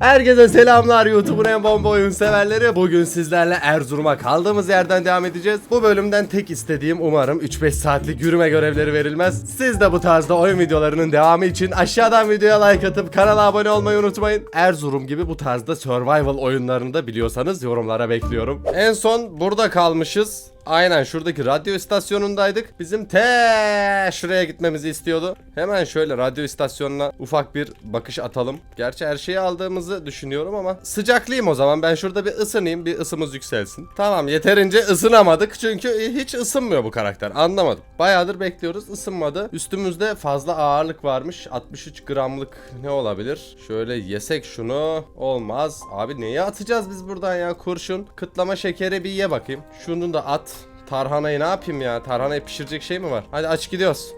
Herkese selamlar YouTube'un en bomba oyun severleri. Bugün sizlerle Erzurum'a kaldığımız yerden devam edeceğiz. Bu bölümden tek istediğim umarım 3-5 saatlik yürüme görevleri verilmez. Siz de bu tarzda oyun videolarının devamı için aşağıdan videoya like atıp kanala abone olmayı unutmayın. Erzurum gibi bu tarzda survival oyunlarını da biliyorsanız yorumlara bekliyorum. En son burada kalmışız. Aynen şuradaki radyo istasyonundaydık. Bizim te şuraya gitmemizi istiyordu. Hemen şöyle radyo istasyonuna ufak bir bakış atalım. Gerçi her şeyi aldığımızı düşünüyorum ama sıcaklıyım o zaman. Ben şurada bir ısınayım, bir ısımız yükselsin. Tamam, yeterince ısınamadık çünkü hiç ısınmıyor bu karakter. Anlamadım. Bayağıdır bekliyoruz, ısınmadı. Üstümüzde fazla ağırlık varmış. 63 gramlık ne olabilir? Şöyle yesek şunu. Olmaz. Abi neyi atacağız biz buradan ya? Kurşun. Kıtlama şekeri bir ye bakayım. Şunu da at. Tarhanayı ne yapayım ya? Tarhanayı pişirecek şey mi var? Hadi aç gidiyoruz.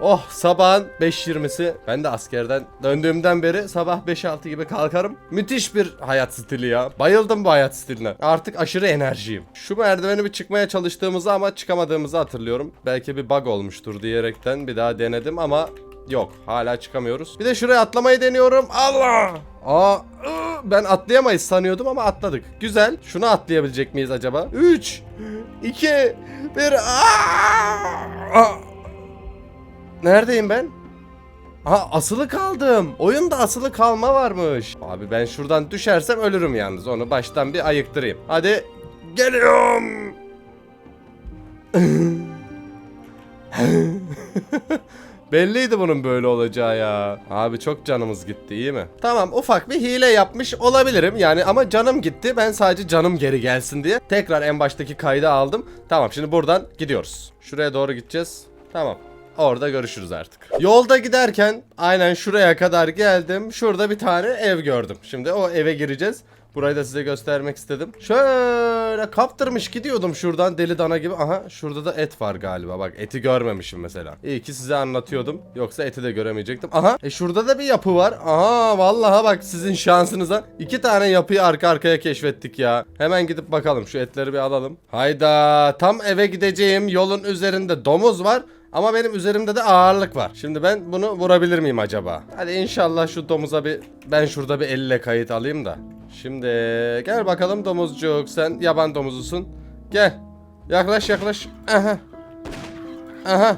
Oh sabahın 5.20'si. Ben de askerden döndüğümden beri sabah 5-6 gibi kalkarım. Müthiş bir hayat stili ya. Bayıldım bu hayat stiline. Artık aşırı enerjiyim. Şu merdiveni bir çıkmaya çalıştığımızı ama çıkamadığımızı hatırlıyorum. Belki bir bug olmuştur diyerekten bir daha denedim ama yok. Hala çıkamıyoruz. Bir de şuraya atlamayı deniyorum. Allah! Aa, ben atlayamayız sanıyordum ama atladık. Güzel. Şunu atlayabilecek miyiz acaba? 3 2 1 Aa! Neredeyim ben? Aha asılı kaldım. Oyunda asılı kalma varmış. Abi ben şuradan düşersem ölürüm yalnız. Onu baştan bir ayıktırayım. Hadi geliyorum. Belliydi bunun böyle olacağı ya. Abi çok canımız gitti iyi mi? Tamam ufak bir hile yapmış olabilirim yani ama canım gitti. Ben sadece canım geri gelsin diye tekrar en baştaki kaydı aldım. Tamam şimdi buradan gidiyoruz. Şuraya doğru gideceğiz. Tamam. Orada görüşürüz artık. Yolda giderken aynen şuraya kadar geldim. Şurada bir tane ev gördüm. Şimdi o eve gireceğiz. Burayı da size göstermek istedim. Şöyle kaptırmış gidiyordum şuradan deli dana gibi. Aha şurada da et var galiba. Bak eti görmemişim mesela. İyi ki size anlatıyordum. Yoksa eti de göremeyecektim. Aha e şurada da bir yapı var. Aha vallahi bak sizin şansınıza. iki tane yapıyı arka arkaya keşfettik ya. Hemen gidip bakalım şu etleri bir alalım. Hayda tam eve gideceğim yolun üzerinde domuz var. Ama benim üzerimde de ağırlık var. Şimdi ben bunu vurabilir miyim acaba? Hadi inşallah şu domuza bir ben şurada bir elle kayıt alayım da. Şimdi gel bakalım domuzcuk sen yaban domuzusun. Gel. Yaklaş yaklaş. Aha. Aha.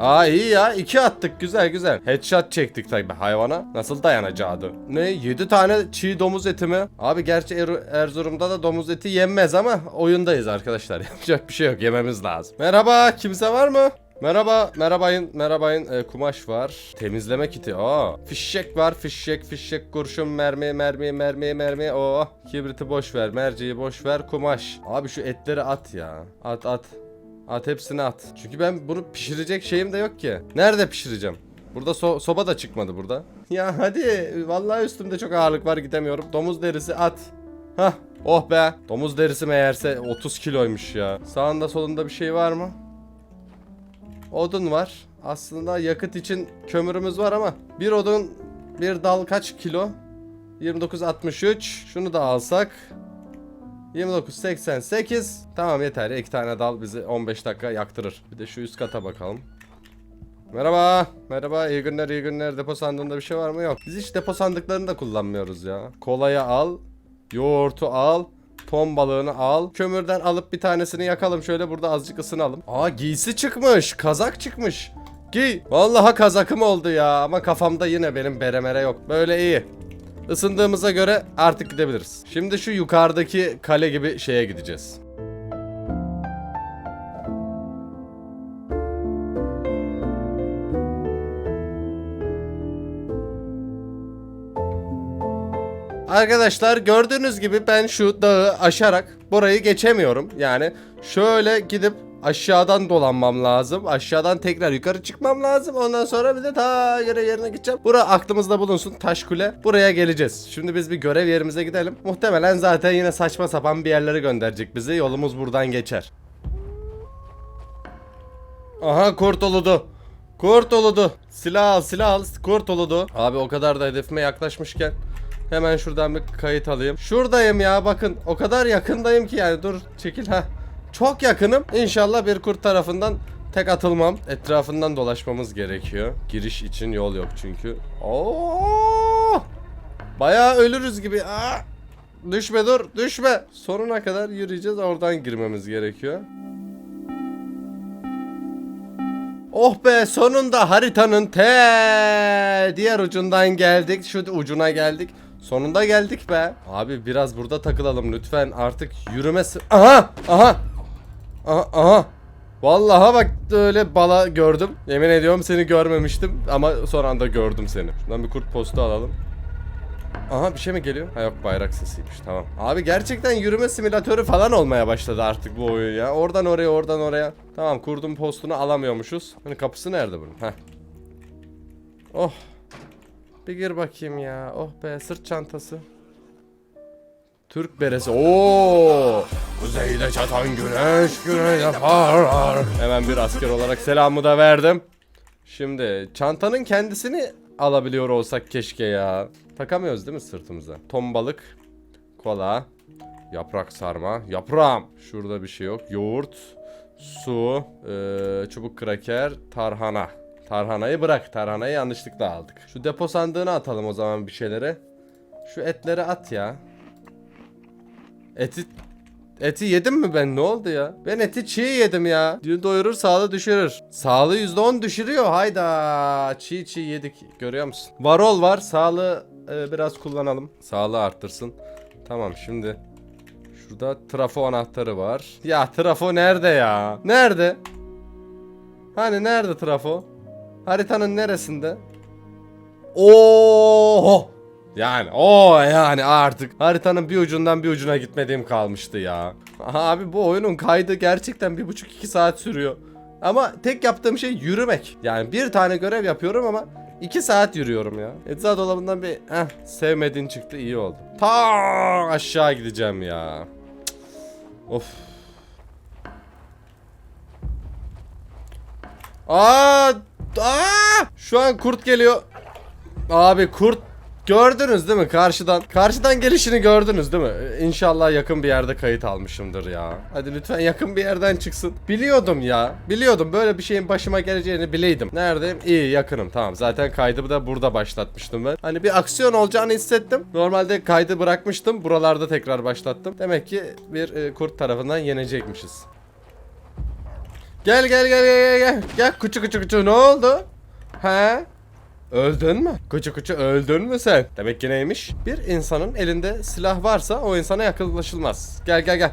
Aa iyi ya iki attık güzel güzel. Headshot çektik tabi hayvana. Nasıl dayanacaktı? Ne 7 tane çiğ domuz eti mi? Abi gerçi Er- Erzurum'da da domuz eti yenmez ama oyundayız arkadaşlar. Yapacak bir şey yok yememiz lazım. Merhaba kimse var mı? Merhaba, merhabayın, merhabayın. Ee, kumaş var. Temizleme kiti. Aa, fişek var. Fişek, fişek, kurşun, mermi, mermi, mermi, mermi. Oo, kibriti boş ver, merceği boş ver, kumaş. Abi şu etleri at ya. At, at. At hepsini at. Çünkü ben bunu pişirecek şeyim de yok ki. Nerede pişireceğim? Burada so- soba da çıkmadı burada. Ya hadi. Vallahi üstümde çok ağırlık var gidemiyorum. Domuz derisi at. Hah. Oh be. Domuz derisi meğerse 30 kiloymuş ya. Sağında solunda bir şey var mı? Odun var. Aslında yakıt için kömürümüz var ama bir odun bir dal kaç kilo? 29.63. Şunu da alsak 29.88. Tamam yeter. İki tane dal bizi 15 dakika yaktırır. Bir de şu üst kata bakalım. Merhaba. Merhaba. iyi günler, iyi günler. Depo sandığında bir şey var mı? Yok. Biz hiç depo sandıklarını da kullanmıyoruz ya. Kolayı al. Yoğurtu al. Ton balığını al. Kömürden alıp bir tanesini yakalım. Şöyle burada azıcık ısınalım. Aa giysi çıkmış. Kazak çıkmış. Giy. Vallahi kazakım oldu ya. Ama kafamda yine benim beremere yok. Böyle iyi. Isındığımıza göre artık gidebiliriz. Şimdi şu yukarıdaki kale gibi şeye gideceğiz. Arkadaşlar gördüğünüz gibi ben şu dağı aşarak burayı geçemiyorum. Yani şöyle gidip aşağıdan dolanmam lazım. Aşağıdan tekrar yukarı çıkmam lazım. Ondan sonra bir de ta yere yerine gideceğim. Bura aklımızda bulunsun taş kule. Buraya geleceğiz. Şimdi biz bir görev yerimize gidelim. Muhtemelen zaten yine saçma sapan bir yerlere gönderecek bizi. Yolumuz buradan geçer. Aha kurt oludu. Kurt oludu. Silah al silah al. Kurt oludu. Abi o kadar da hedefime yaklaşmışken. Hemen şuradan bir kayıt alayım. Şuradayım ya bakın. O kadar yakındayım ki yani. Dur çekil ha. Çok yakınım. İnşallah bir kurt tarafından tek atılmam. Etrafından dolaşmamız gerekiyor. Giriş için yol yok çünkü. Oo! Bayağı ölürüz gibi. Aa! Düşme dur düşme. Sonuna kadar yürüyeceğiz oradan girmemiz gerekiyor. Oh be sonunda haritanın te diğer ucundan geldik. Şu ucuna geldik. Sonunda geldik be. Abi biraz burada takılalım lütfen. Artık yürümesi... Aha! Aha! Aha! Aha! Vallahi bak öyle bala gördüm. Yemin ediyorum seni görmemiştim ama son anda gördüm seni. Şuradan bir kurt postu alalım. Aha bir şey mi geliyor? Ha yok bayrak sesiymiş tamam. Abi gerçekten yürüme simülatörü falan olmaya başladı artık bu oyun ya. Oradan oraya oradan oraya. Tamam kurdum postunu alamıyormuşuz. Hani kapısı nerede bunun? Heh. Oh. Bir gir bakayım ya. Oh be sırt çantası. Türk beresi. Oo! Kuzeyde çatan güneş güneyde parlar. Hemen bir asker olarak selamı da verdim. Şimdi çantanın kendisini alabiliyor olsak keşke ya. Takamıyoruz değil mi sırtımıza? Ton balık, kola, yaprak sarma, yaprağım. Şurada bir şey yok. Yoğurt, su, çubuk kraker, tarhana. Tarhanayı bırak. Tarhanayı yanlışlıkla aldık. Şu depo sandığına atalım o zaman bir şeylere. Şu etleri at ya. Eti Eti yedim mi ben ne oldu ya? Ben eti çiğ yedim ya. Dün doyurur sağlığı düşürür. Sağlığı %10 düşürüyor hayda. Çiğ çiğ yedik görüyor musun? Varol var sağlığı e, biraz kullanalım. Sağlığı arttırsın. Tamam şimdi. Şurada trafo anahtarı var. Ya trafo nerede ya? Nerede? Hani nerede trafo? Haritanın neresinde? Oo! Yani o yani artık haritanın bir ucundan bir ucuna gitmediğim kalmıştı ya. Abi bu oyunun kaydı gerçekten bir buçuk iki saat sürüyor. Ama tek yaptığım şey yürümek. Yani bir tane görev yapıyorum ama iki saat yürüyorum ya. Ecza dolabından bir eh, sevmediğin çıktı iyi oldu. Ta aşağı gideceğim ya. Of. Aa, aa! Şu an kurt geliyor. Abi kurt gördünüz değil mi karşıdan? Karşıdan gelişini gördünüz değil mi? İnşallah yakın bir yerde kayıt almışımdır ya. Hadi lütfen yakın bir yerden çıksın. Biliyordum ya. Biliyordum böyle bir şeyin başıma geleceğini bileydim. Neredeyim? İyi yakınım tamam. Zaten kaydı da burada başlatmıştım ben. Hani bir aksiyon olacağını hissettim. Normalde kaydı bırakmıştım. Buralarda tekrar başlattım. Demek ki bir e, kurt tarafından yenecekmişiz. Gel gel gel gel gel. Gel kuçu kuçu kuçu ne oldu? He? Öldün mü? Kuçu kuçu öldün mü sen? Demek ki neymiş? Bir insanın elinde silah varsa o insana yakınlaşılmaz. Gel gel gel.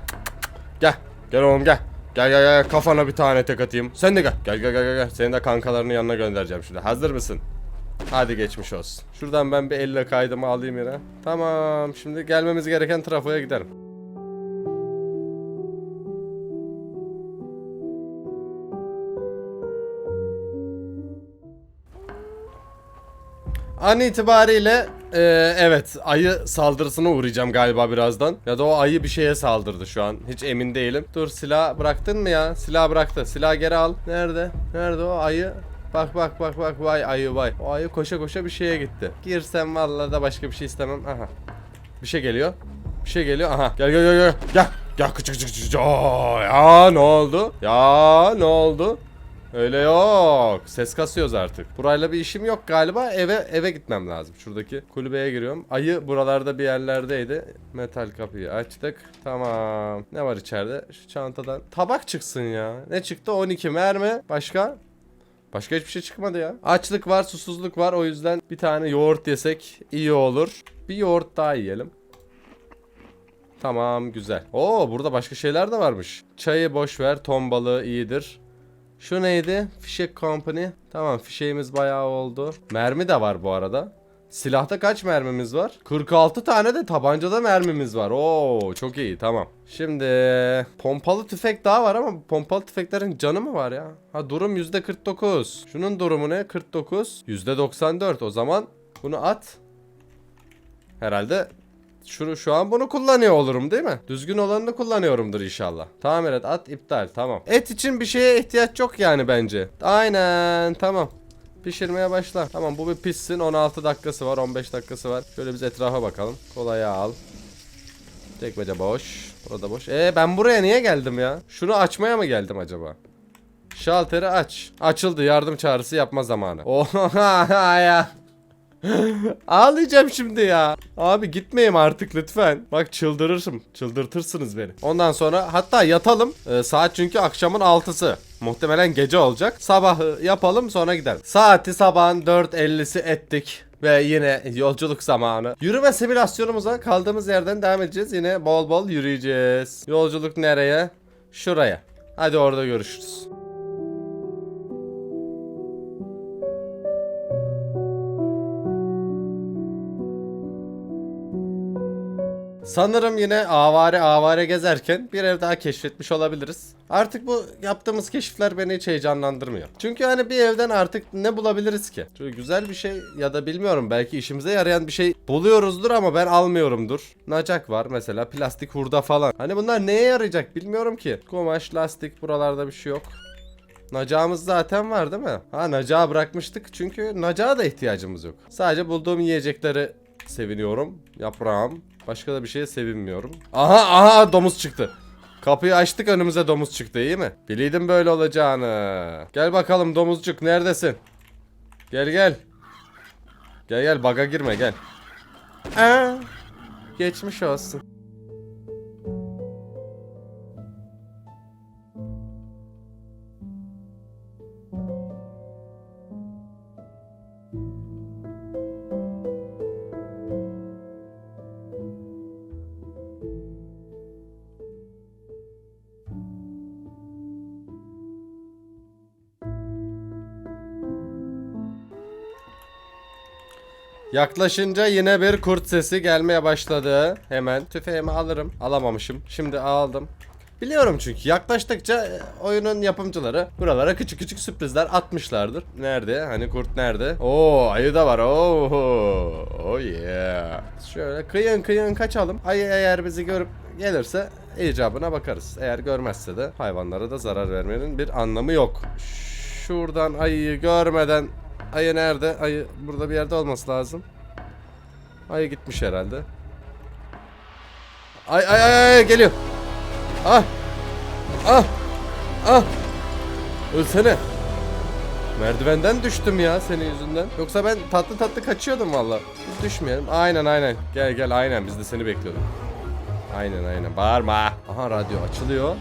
Gel. Gel oğlum gel. Gel gel gel kafana bir tane tek atayım. Sen de gel. Gel gel gel gel. gel. Seni de kankalarının yanına göndereceğim şimdi. Hazır mısın? Hadi geçmiş olsun. Şuradan ben bir elle kaydımı alayım yine. Tamam. Şimdi gelmemiz gereken trafoya gidelim. An itibariyle e, evet ayı saldırısına uğrayacağım galiba birazdan. Ya da o ayı bir şeye saldırdı şu an. Hiç emin değilim. Dur silah bıraktın mı ya? Silah bıraktı. Silah geri al. Nerede? Nerede o ayı? Bak bak bak bak vay ayı vay. O ayı koşa koşa bir şeye gitti. Girsem vallahi da başka bir şey istemem. Aha. Bir şey geliyor. Bir şey geliyor. Aha. Gel gel gel gel. Gel. Gel küçük küçük küçük. Ya ne oldu? Ya ne oldu? Öyle yok. Ses kasıyoruz artık. Burayla bir işim yok galiba. Eve eve gitmem lazım. Şuradaki kulübeye giriyorum. Ayı buralarda bir yerlerdeydi. Metal kapıyı açtık. Tamam. Ne var içeride? Şu çantadan. Tabak çıksın ya. Ne çıktı? 12 mermi. Başka? Başka hiçbir şey çıkmadı ya. Açlık var, susuzluk var. O yüzden bir tane yoğurt yesek iyi olur. Bir yoğurt daha yiyelim. Tamam güzel. Oo burada başka şeyler de varmış. Çayı boş ver. Ton balığı iyidir. Şu neydi? Fişek Company. Tamam fişeğimiz bayağı oldu. Mermi de var bu arada. Silahta kaç mermimiz var? 46 tane de tabancada mermimiz var. Oo çok iyi tamam. Şimdi pompalı tüfek daha var ama pompalı tüfeklerin canı mı var ya? Ha durum %49. Şunun durumu ne? 49. %94 o zaman bunu at. Herhalde şu, şu an bunu kullanıyor olurum değil mi? Düzgün olanını kullanıyorumdur inşallah. Tamam evet at iptal tamam. Et için bir şeye ihtiyaç yok yani bence. Aynen tamam. Pişirmeye başla. Tamam bu bir pişsin. 16 dakikası var 15 dakikası var. Şöyle biz etrafa bakalım. Kolayı al. Tekmece boş. Burada boş. E ben buraya niye geldim ya? Şunu açmaya mı geldim acaba? Şalteri aç. Açıldı yardım çağrısı yapma zamanı. Oha ya. Ağlayacağım şimdi ya. Abi gitmeyeyim artık lütfen. Bak çıldırırım. Çıldırtırsınız beni. Ondan sonra hatta yatalım. Ee, saat çünkü akşamın 6'sı. Muhtemelen gece olacak. Sabahı yapalım sonra gidelim. Saati sabahın 4.50'si ettik. Ve yine yolculuk zamanı. Yürüme simülasyonumuza kaldığımız yerden devam edeceğiz. Yine bol bol yürüyeceğiz. Yolculuk nereye? Şuraya. Hadi orada görüşürüz. Sanırım yine avare avare gezerken bir ev daha keşfetmiş olabiliriz. Artık bu yaptığımız keşifler beni hiç heyecanlandırmıyor. Çünkü hani bir evden artık ne bulabiliriz ki? Çünkü güzel bir şey ya da bilmiyorum belki işimize yarayan bir şey buluyoruzdur ama ben almıyorumdur. Nacak var mesela plastik hurda falan. Hani bunlar neye yarayacak bilmiyorum ki. Kumaş, lastik buralarda bir şey yok. Nacağımız zaten var değil mi? Ha nacağı bırakmıştık çünkü nacağa da ihtiyacımız yok. Sadece bulduğum yiyecekleri seviniyorum. Yaprağım. Başka da bir şeye sevinmiyorum. Aha aha domuz çıktı. Kapıyı açtık önümüze domuz çıktı iyi mi? Biliydim böyle olacağını. Gel bakalım domuzcuk neredesin? Gel gel. Gel gel baga girme gel. Aa, geçmiş olsun. Yaklaşınca yine bir kurt sesi gelmeye başladı. Hemen tüfeğimi alırım. Alamamışım. Şimdi aldım. Biliyorum çünkü yaklaştıkça e, oyunun yapımcıları buralara küçük küçük sürprizler atmışlardır. Nerede? Hani kurt nerede? Oo ayı da var. Oo. Oh yeah. Şöyle kıyın kıyın kaçalım. Ayı eğer bizi görüp gelirse icabına bakarız. Eğer görmezse de hayvanlara da zarar vermenin bir anlamı yok. Şuradan ayıyı görmeden Ayı nerede? Ayı burada bir yerde olması lazım. Ayı gitmiş herhalde. Ay ay ay, ay geliyor. Ah. Ah. Ah. Ölsene. Merdivenden düştüm ya senin yüzünden. Yoksa ben tatlı tatlı kaçıyordum valla. Biz düşmeyelim. Aynen aynen. Gel gel aynen biz de seni bekliyorduk. Aynen aynen. Bağırma. Aha radyo açılıyor.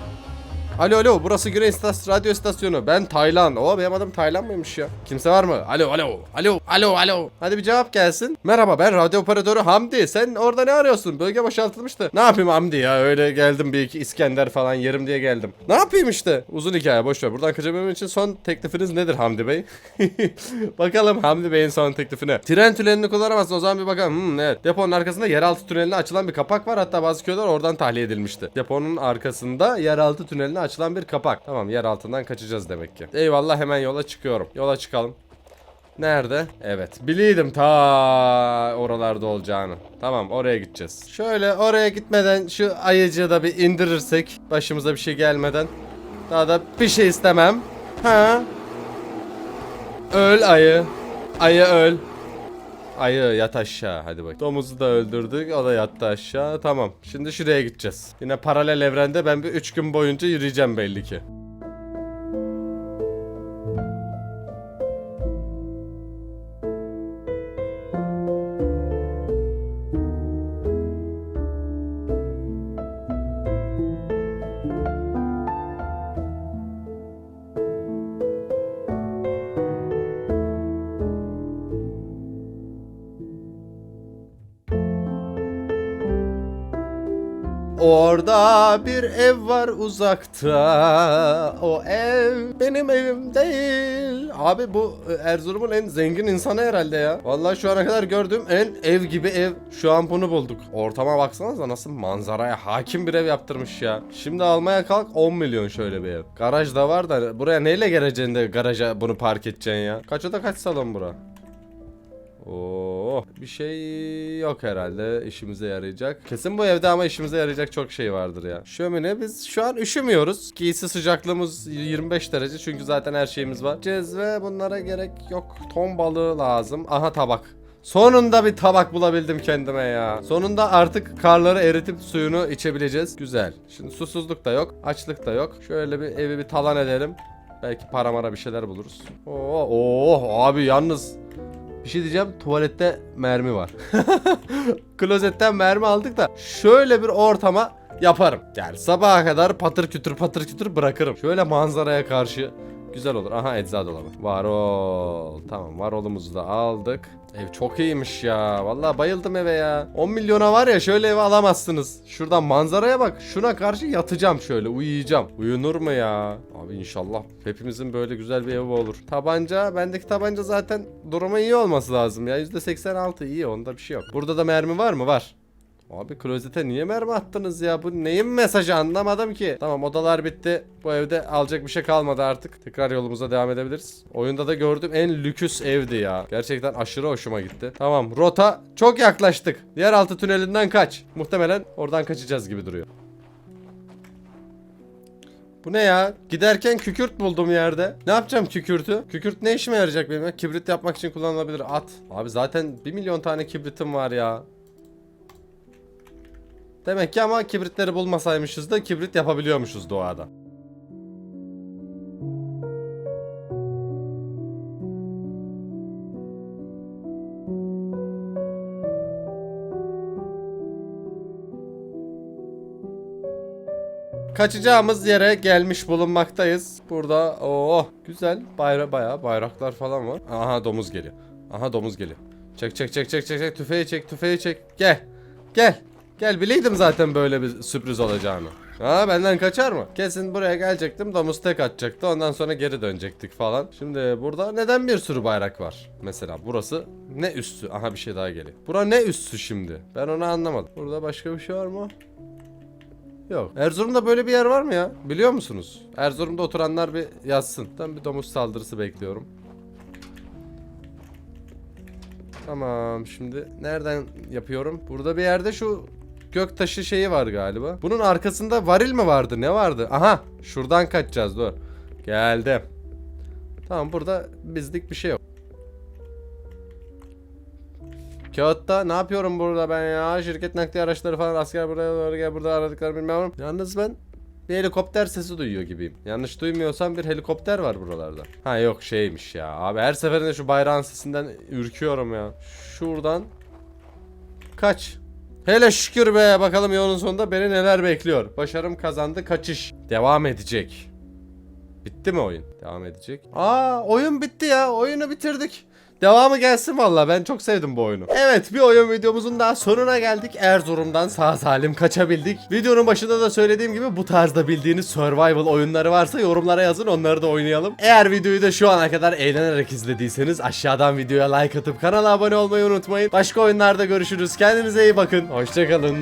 Alo alo burası Güney Stas Radyo İstasyonu. Ben Taylan. Oo benim adım Taylan mıymış ya? Kimse var mı? Alo alo. Alo alo alo. Hadi bir cevap gelsin. Merhaba ben radyo operatörü Hamdi. Sen orada ne arıyorsun? Bölge boşaltılmıştı. Ne yapayım Hamdi ya? Öyle geldim bir iki İskender falan yerim diye geldim. Ne yapayım işte? Uzun hikaye boş ver. Buradan kaçabilmem için son teklifiniz nedir Hamdi Bey? bakalım Hamdi Bey'in son teklifine. Tren tünelini kullanamazsın. O zaman bir bakalım. Hmm, evet. Deponun arkasında yeraltı tüneline açılan bir kapak var. Hatta bazı köyler oradan tahliye edilmişti. Deponun arkasında yeraltı tüneline açılan bir kapak. Tamam yer altından kaçacağız demek ki. Eyvallah hemen yola çıkıyorum. Yola çıkalım. Nerede? Evet. Biliydim ta oralarda olacağını. Tamam oraya gideceğiz. Şöyle oraya gitmeden şu ayıcığı da bir indirirsek başımıza bir şey gelmeden. Daha da bir şey istemem. Ha? Öl ayı. Ayı öl. Ayı yat aşağı hadi bak. Domuzu da öldürdük o da yattı aşağı tamam. Şimdi şuraya gideceğiz. Yine paralel evrende ben bir 3 gün boyunca yürüyeceğim belli ki. Orada bir ev var uzakta. O ev benim evim değil. Abi bu e, Erzurum'un en zengin insanı herhalde ya. Vallahi şu ana kadar gördüğüm en ev gibi ev. Şu an bunu bulduk. Ortama baksanıza nasıl manzaraya hakim bir ev yaptırmış ya. Şimdi almaya kalk 10 milyon şöyle bir ev. Garaj da var da buraya neyle geleceksin de garaja bunu park edeceksin ya. Kaç oda kaç salon bura? Oo, bir şey yok herhalde işimize yarayacak. Kesin bu evde ama işimize yarayacak çok şey vardır ya. Şömine biz şu an üşümüyoruz. Giysi sıcaklığımız 25 derece çünkü zaten her şeyimiz var. Cezve bunlara gerek yok. Ton balığı lazım. Aha tabak. Sonunda bir tabak bulabildim kendime ya. Sonunda artık karları eritip suyunu içebileceğiz. Güzel. Şimdi susuzluk da yok. Açlık da yok. Şöyle bir evi bir talan edelim. Belki para mara bir şeyler buluruz. Oo, oh abi yalnız Bir şey diyeceğim tuvalette mermi var. Klozetten mermi aldık da şöyle bir ortama yaparım. Yani sabaha kadar patır kütür patır kütür bırakırım. Şöyle manzaraya karşı güzel olur. Aha ecza dolabı. Var ol. Tamam var olumuzu da aldık. Ev çok iyiymiş ya. Vallahi bayıldım eve ya. 10 milyona var ya şöyle evi alamazsınız. Şuradan manzaraya bak. Şuna karşı yatacağım şöyle uyuyacağım. Uyunur mu ya? Abi inşallah hepimizin böyle güzel bir evi olur. Tabanca bendeki tabanca zaten durumu iyi olması lazım ya. %86 iyi onda bir şey yok. Burada da mermi var mı? Var. Abi klozete niye mermi attınız ya? Bu neyin mesajı anlamadım ki. Tamam odalar bitti. Bu evde alacak bir şey kalmadı artık. Tekrar yolumuza devam edebiliriz. Oyunda da gördüğüm en lüküs evdi ya. Gerçekten aşırı hoşuma gitti. Tamam rota çok yaklaştık. Yeraltı tünelinden kaç. Muhtemelen oradan kaçacağız gibi duruyor. Bu ne ya? Giderken kükürt buldum yerde. Ne yapacağım kükürtü? Kükürt ne işime yarayacak benim? Kibrit yapmak için kullanılabilir. At. Abi zaten 1 milyon tane kibritim var ya. Demek ki ama kibritleri bulmasaymışız da kibrit yapabiliyormuşuz doğada. Kaçacağımız yere gelmiş bulunmaktayız. Burada oh güzel bayra bayağı bayraklar falan var. Aha domuz geliyor. Aha domuz geliyor. Çek çek çek çek çek çek tüfeği çek tüfeği çek. Gel. Gel. Gel bileydim zaten böyle bir sürpriz olacağını. Ha benden kaçar mı? Kesin buraya gelecektim domuz tek atacaktı ondan sonra geri dönecektik falan. Şimdi burada neden bir sürü bayrak var? Mesela burası ne üssü? Aha bir şey daha geliyor. Bura ne üssü şimdi? Ben onu anlamadım. Burada başka bir şey var mı? Yok. Erzurum'da böyle bir yer var mı ya? Biliyor musunuz? Erzurum'da oturanlar bir yazsın. Ben bir domuz saldırısı bekliyorum. Tamam şimdi nereden yapıyorum? Burada bir yerde şu göktaşı şeyi var galiba. Bunun arkasında varil mi vardı? Ne vardı? Aha şuradan kaçacağız dur. Geldim. Tamam burada bizlik bir şey yok. Kağıtta ne yapıyorum burada ben ya? Şirket nakliye araçları falan asker buraya doğru gel burada aradıkları bilmiyorum. Yalnız ben bir helikopter sesi duyuyor gibiyim. Yanlış duymuyorsam bir helikopter var buralarda. Ha yok şeymiş ya. Abi her seferinde şu bayrağın sesinden ürküyorum ya. Şuradan kaç. Hele şükür be bakalım yolun sonunda beni neler bekliyor. Başarım kazandı kaçış. Devam edecek. Bitti mi oyun? Devam edecek. Aa oyun bitti ya. Oyunu bitirdik. Devamı gelsin valla ben çok sevdim bu oyunu. Evet bir oyun videomuzun daha sonuna geldik. Erzurum'dan sağ salim kaçabildik. Videonun başında da söylediğim gibi bu tarzda bildiğiniz survival oyunları varsa yorumlara yazın onları da oynayalım. Eğer videoyu da şu ana kadar eğlenerek izlediyseniz aşağıdan videoya like atıp kanala abone olmayı unutmayın. Başka oyunlarda görüşürüz. Kendinize iyi bakın. Hoşçakalın.